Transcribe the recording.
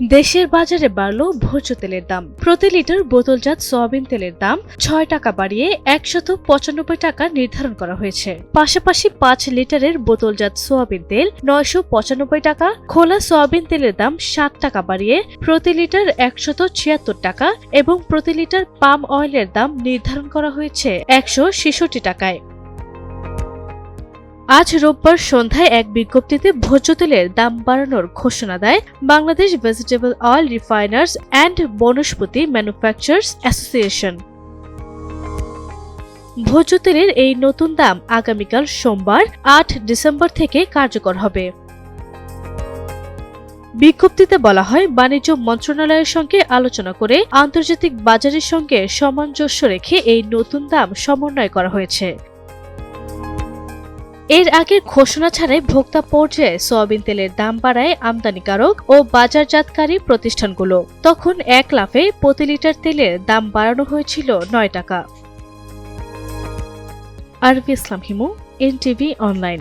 দেশের বাজারে বাড়ল ভোজ্য তেলের দাম। প্রতি লিটার বোতলজাত সয়াবিন তেলের দাম ছয় টাকা বাড়িয়ে একশত পঁচানব্বই টাকা নির্ধারণ করা হয়েছে। পাশাপাশি পাঁচ লিটারের বোতলজাত সোয়াবিন তেল নয়শো পঁচানব্বই টাকা, খোলা সয়াবিন তেলের দাম সাত টাকা বাড়িয়ে প্রতি লিটার একশত ছিয়াত্তর টাকা এবং প্রতি লিটার পাম অয়েলের দাম নির্ধারণ করা হয়েছে একশো ছেষট্টি টাকায়। আজ রোববার সন্ধ্যায় এক বিজ্ঞপ্তিতে ভোজ্য তেলের দাম বাড়ানোর ঘোষণা দেয় Bangladesh vegetable oil refiners and Vanaspati manufacturers association ভোজ্য তেলের এই নতুন দাম আগামীকাল সোমবার, আট ডিসেম্বর থেকে কার্যকর হবে। বিজ্ঞপ্তিতে বলা হয়, বাণিজ্য মন্ত্রণালয়ের সঙ্গে আলোচনা করে আন্তর্জাতিক বাজারের সঙ্গে সামঞ্জস্য রেখে এই নতুন দাম সমন্বয় করা হয়েছে। এর আগের ঘোষণা ছাড়াই ভোক্তা পর্যায়ে সয়াবিন তেলের দাম বাড়ায় আমদানিকারক ও বাজারজাতকারী প্রতিষ্ঠানগুলো। তখন এক লাফে প্রতি লিটার তেলের দাম বাড়ানো হয়েছিল নয় টাকা। আরবি ইসলাম হিমু, এনটিভি অনলাইন।